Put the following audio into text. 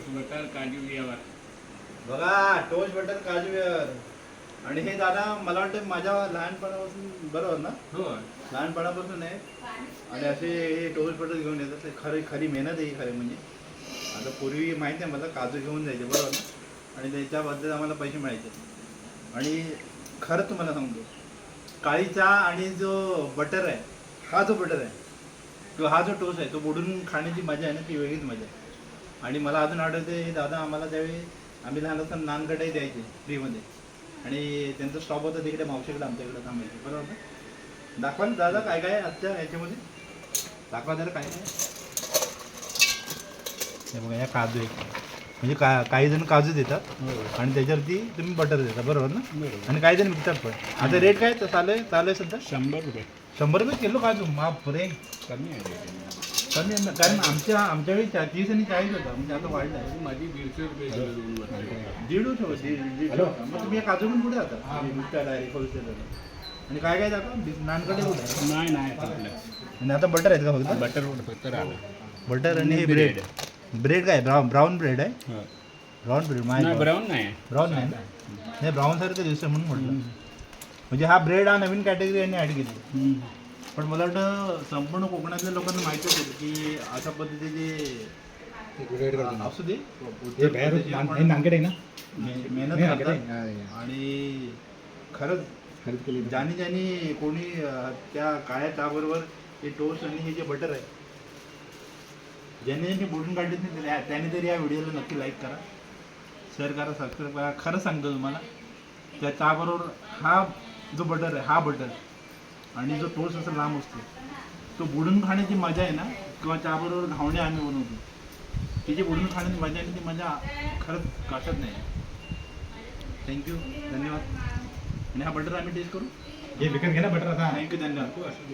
Toast butter काजू बियावर बघा toast butter काजू बियर आणि हे दादा मला वाटतं माझ्या लहानपणापासून बरोबर ना? हो. लहानपणापासून आहे आणि असे हे टोस्ट बटर घेऊन येतात ते खरी खरी मेहनत आहे ही खरी म्हणजे. आता पूर्वी माहिती आहे मला काजू घेऊन जायचे बरोबर ना? आणि त्याच्याबद्दल आम्हाला पैसे मिळायचे. आणि खरं तुम्हाला सांगतो काळी चहा आणि जो बटर आहे हा जो बटर आहे तो हा जो टोस्ट आहे तो बुडून खाण्याची मजा आहे ना ती वेगळीच मजा आहे. आणि मला अजून आठवते हे दादा आम्हाला त्यावेळी आम्ही लहान असताना नानकटाई द्यायचे फ्रीमध्ये आणि त्यांचा स्टॉप होता तिकडे मावशीकडे आमच्याकडे थांबायचे. बरोबर? ना दाखवा ना दादा काय काय आहे आजच्या याच्यामध्ये? दाखवा जरा काय काय बघा या काजू आहे म्हणजे का काही जण काजू देतात आणि त्याच्यावरती तुम्ही बटर देता बरोबर ना? बरोबर. आणि काही जण विकतात पण. आता रेट काय चालू आहे चालू आहे सध्या? शंभर रुपये. शंभर रुपये किलो काजू. माप रे कमी आहे. कमी आहे ना. कारण आमच्या आमच्या वेळी चा- तीस आणि चाळीस होता म्हणजे आता वाढला आहे माझी दीडशे रुपये किलो दोन वर्ष. दीड होतो दीड दीड हॅलो. होता. मग तुम्ही काजू पण कुठे जाता विकता डायरेक्ट होलसेलर आणि काय काय दाखवा नानकडे कुठे आहे? नाही नाही. आणि आता बटर आहेत का फक्त बटर फक्त बटर आणि हे ब्रेड. ब्रेड काय ब्राऊन ब्राऊन ब्रेड आहे हो. ब्राऊन ब्रेड नाही माय ब्राऊन नाही ब्राऊन नाही ना नाही ब्राऊन सारखं दिसतं म्हणून म्हटलं म्हणजे हा ब्रेड हा नवीन कॅटेगरी यांनी ॲड केली हम्म. पण मला वाटतं संपूर्ण कोकणातल्या लोकांना माहितीच होतं की अशा पद्धतीचे असू दे मे- मेहनत करतात. आणि खरंच ज्याने ज्याने कोणी अं, त्या काळ्या चहाबरोबर हे टोस्ट आणि हे जे बटर आहे ज्यांनी ज्यांनी बुडून काढले त्याने तरी या व्हिडिओला नक्की लाईक करा. शेअर करा सबस्क्राईब करा. खरं सांगतो तुम्हाला त्या चहाबरोबर हा जो बटर आहे हा बटर आणि जो टोस्ट असा लांब असतो तो बुडून खाण्याची मजा आहे ना किंवा चहाबरोबर घावणे आम्ही बनवतो. ती जी बुडून खाण्याची मजा आहे ती मजा खरंच कशात नाही थँक्यू धन्यवाद. आणि हा बटर आम्ही टेस्ट करू? हे विकत घे ना बटर आता. थँक्यू धन्यवाद.